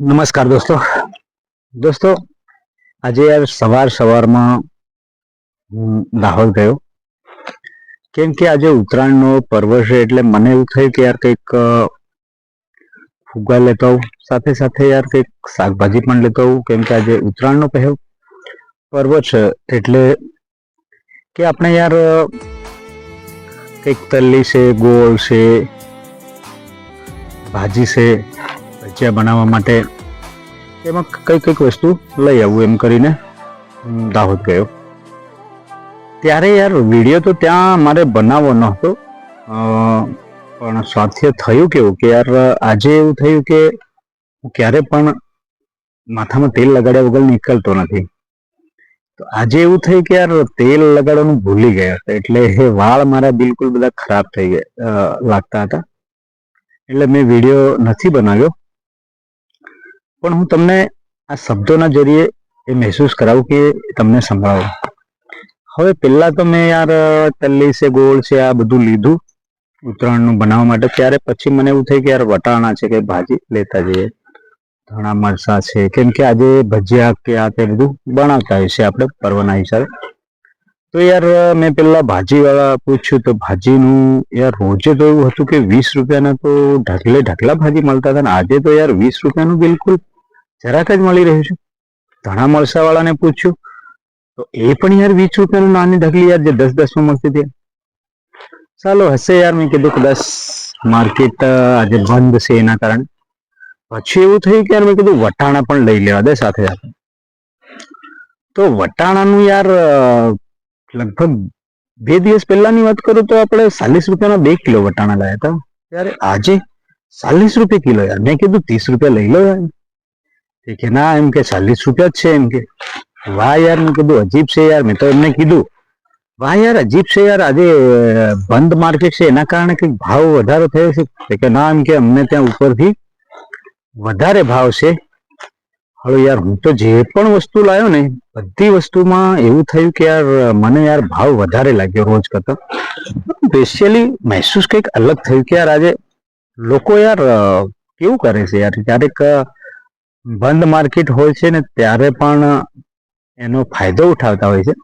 નમસ્કાર દોસ્તો. દોસ્તો, આજે યાર સવાર સવારમાં હું દાહોદ ગયો. કેમ કે આજે ઉત્તરાયણનો પર્વ છે એટલે મને એવું થયું કે યાર કંઈક ફુગ્ગા લેતો આવું. સાથે સાથે યાર કંઈક શાકભાજી પણ લેતો આવું. કેમ કે આજે ઉત્તરાયણનો પહેલો પર્વ છે એટલે કે આપણે યાર કંઈક તલ્લી છે, ગોળ છે, ભાજી છે ભજીયા બનાવવા માટે એમાં કઈ કંઈક વસ્તુ લઈ આવું એમ કરીને દાહોદ ગયો. ત્યારે યાર વીડિયો તો ત્યાં મારે બનાવવો નહોતો. પણ સાથે થયું કેવું કે યાર આજે એવું થયું કે હું ક્યારે પણ માથામાં તેલ લગાડ્યા વગર નીકળતો નથી. તો આજે એવું થયું કે યાર તેલ લગાડવાનું ભૂલી ગયા હતા. એટલે વાળ મારા બિલકુલ બધા ખરાબ થઈ ગયા લાગતા હતા. એટલે મેં વીડિયો નથી બનાવ્યો. પણ હું તમને આ શબ્દોના જરીએ એ મહેસૂસ કરાવું કે તમને સંભળાવું. હવે પહેલા તો મેં યાર, તલ્લી છે, ગોળ છે, આ બધું લીધું ઉત્તરાયણનું બનાવવા માટે. ત્યારે પછી મને એવું થયું કે યાર વટાણા છે કે ભાજી લેતા જઈએ. ધાણા મરસા છે. કેમ કે આજે ભજીયા કે આ તે બધું બનાવતા હોય છે આપણે પર્વના હિસાબે. તો યાર, મેં પેલા ભાજીવાળા પૂછ્યું તો ભાજીનું યાર રોજે તો એવું હતું કે વીસ રૂપિયાના તો ઢગલે ઢગલા ભાજી મળતા હતા ને આજે તો યાર વીસ રૂપિયાનું બિલકુલ જરાક જ મળી રહ્યું છે. ઘણા મળસાવાળાને પૂછ્યું, તો એ પણ યાર વીસ રૂપિયાનું નાની ઢગલી યાર, જે દસ દસમાં મળતી હતી. ચાલો, હશે યાર. મેં કીધું કદાચ માર્કેટ આજે બંધ છે એના કારણે. પછી એવું થયું કે યાર, મેં કીધું, વટાણા પણ લઈ લેવા દે સાથે સાથે. તો વટાણાનું યાર લગભગ બે દિવસ પહેલાની વાત કરું તો આપણે ચાલીસ રૂપિયાના બે કિલો વટાણા લાયા હતા. ત્યારે આજે ચાલીસ રૂપિયા કિલો યાર. મેં કીધું, ત્રીસ રૂપિયા લઈ લો યાર. કે ના, એમ કે ચાલીસ રૂપિયા જ છે, એમ કે. વાહ યાર, મેં કીધું, અજીબ છે યાર, મેં તો એમને કીધું. વાહ યાર, અજીબ છે યાર, આજે બંધ માર્કેટ છે, એના કારણે કંઈક ભાવ વધારો થયો છે. કે ના, એમ કે અમને ત્યાં ઉપરથી વધારે ભાવ છે. હવે યાર, હું તો જે પણ વસ્તુ લાવ્યો ને, બધી વસ્તુમાં એવું થયું કે યાર, મને યાર ભાવ વધારે લાગ્યો રોજ કરતા. સ્પેશિયલી મહેસૂસ કંઈક અલગ થયું કે યાર આજે લોકો યાર કેવું કરે છે યાર? ક્યારેક બંધ માર્કેટ હોય છે ને ત્યારે પણ એનો ફાયદો ઉઠાવતા હોય છે.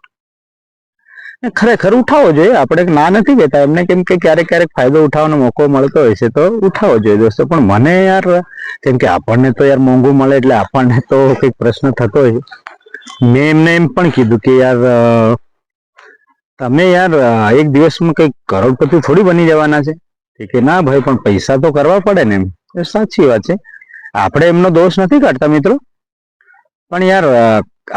ખરેખર ઉઠાવવો જોઈએ. આપણે ના નથી કહેતા. એમને કેમ કે ક્યારેક ક્યારેક ફાયદો ઉઠાવવાનો મોકો મળતો હોય છે તો ઉઠાવવો જોઈએ દોસ્તો. પણ મને યાર, કેમ કે આપણને તો યાર મોંઘું મળે એટલે આપણને તો કંઈક પ્રશ્ન થતો હોય મેં એમને એમ પણ કીધું કે યાર, તમે યાર, એક દિવસમાં કંઈક કરોડપતિ થોડી બની જવાના છે. કે ના ભાઈ, પણ પૈસા તો કરવા પડે ને એમ. સાચી વાત છે. આપણે એમનો દોષ નથી કાઢતા મિત્રો. પણ યાર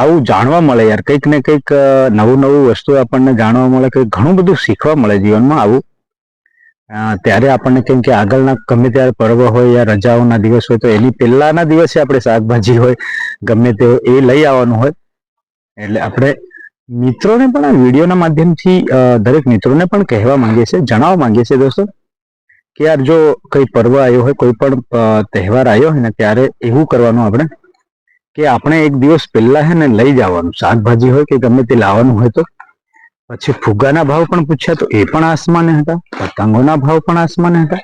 આવું જાણવા મળે યાર, કંઈક ને કંઈક નવું નવું વસ્તુ આપણને જાણવા મળે, કંઈક ઘણું બધું શીખવા મળે જીવનમાં આવું. ત્યારે આપણને કેમ કે આગળના ગમે ત્યારે પર્વ હોય યા રજાઓના દિવસ હોય તો એની પહેલાના દિવસે આપણે શાકભાજી હોય, ગમે તે એ લઈ આવવાનું હોય. એટલે આપણે મિત્રોને પણ આ વિડીયોના માધ્યમથી દરેક મિત્રોને પણ કહેવા માંગીએ છીએ, જણાવવા માંગીએ છીએ દોસ્તો. કે યાર જો કઈ પર્વ આવ્યો હોય, કોઈ પણ તહેવાર આવ્યો હોય ને ત્યારે એવું કરવાનું આપણે કે આપણે એક દિવસ પહેલા હે ને લઈ જવાનું. શાકભાજી હોય કે ગમે તે લાવવાનું હોય તો. પછી ફુગ્ગાના ભાવ પણ પૂછ્યા તો એ પણ આસમાને હતા. પતંગોના ભાવ પણ આસમાને હતા.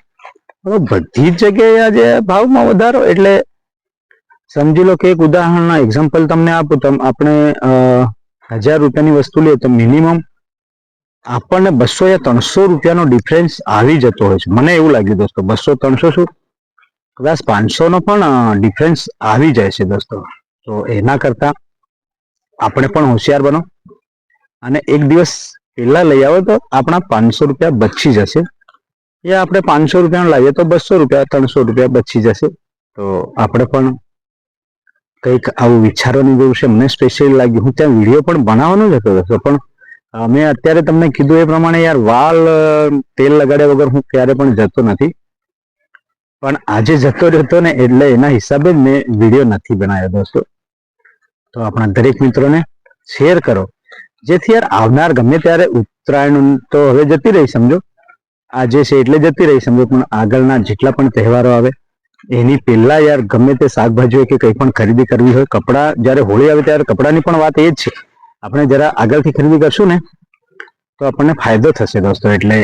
બધી જ જગ્યાએ આજે ભાવમાં વધારો. એટલે સમજી લો કે એક ઉદાહરણના એક્ઝામ્પલ તમને આપું. તમે, આપણે હજાર રૂપિયાની વસ્તુ લઈએ તો મિનિમમ આપણને બસો યા ત્રણસો રૂપિયાનો ડિફરન્સ આવી જતો હોય છે. મને એવું લાગ્યું દોસ્તો, બસો ત્રણસો શું? કદાચ પાંચસો નો પણ ડિફરન્સ આવી જાય છે દોસ્તો. તો એના કરતા આપણે પણ હોશિયાર બનો. અને એક દિવસ પહેલાં લઈ આવો તો આપણા પાંચસો રૂપિયા બચી જશે. યા આપણે પાંચસો રૂપિયાનો લાવીએ તો બસો રૂપિયા, ત્રણસો રૂપિયા બચી જશે. તો આપણે પણ કંઈક આવું વિચારવાની જરૂર છે. મને સ્પેશિયલ લાગ્યું. હું ત્યાં વીડિયો પણ બનાવવાનો જ હતો દોસ્તો, પણ મેં અત્યારે તમને કીધું એ પ્રમાણે યાર વાલ તેલ લગાડ્યા વગર હું ક્યારે પણ જતો નથી. પણ આજે જતો રહેતો ને એટલે એના હિસાબે મેં વીડિયો નથી બનાવ્યો દોસ્તો. તો આપણા દરેક મિત્રોને શેર કરો. જેથી યાર આવનાર ગમે ત્યારે ઉત્તરાયણ તો હવે જતી રહી સમજો. આજે છે એટલે જતી રહી સમજો, પણ આગળના જેટલા પણ તહેવારો આવે, એની પહેલા યાર ગમે તે શાકભાજી હોય કે કંઈ પણ ખરીદી કરવી હોય, કપડાં, જ્યારે હોળી આવે ત્યારે કપડાની પણ વાત એ જ છે. આપણે જરા આગળથી ખરીદી કરશું ને, તો આપણને ફાયદો થશે દોસ્તો. એટલે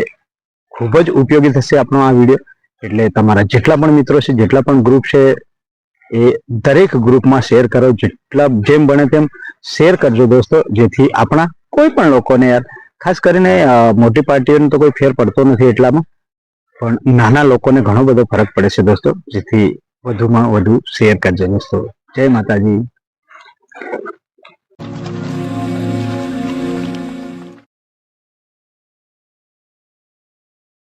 ખૂબ જ ઉપયોગી થશે આપણો આ વીડિયો. એટલે તમારા જેટલા પણ મિત્રો છે, જેટલા પણ ગ્રુપ છે, એ દરેક ગ્રુપમાં શેર કરો. જેટલા જેમ બને તેમ શેર કરજો દોસ્તો, જેથી આપણા કોઈ પણ લોકોને યાર, ખાસ કરીને મોટી પાર્ટીઓને તો કોઈ ફેર પડતો નથી એટલામાં, પણ નાના લોકોને ઘણો બધો ફરક પડે છે દોસ્તો. જેથી વધુમાં વધુ શેર કરજો દોસ્તો. જય માતાજી.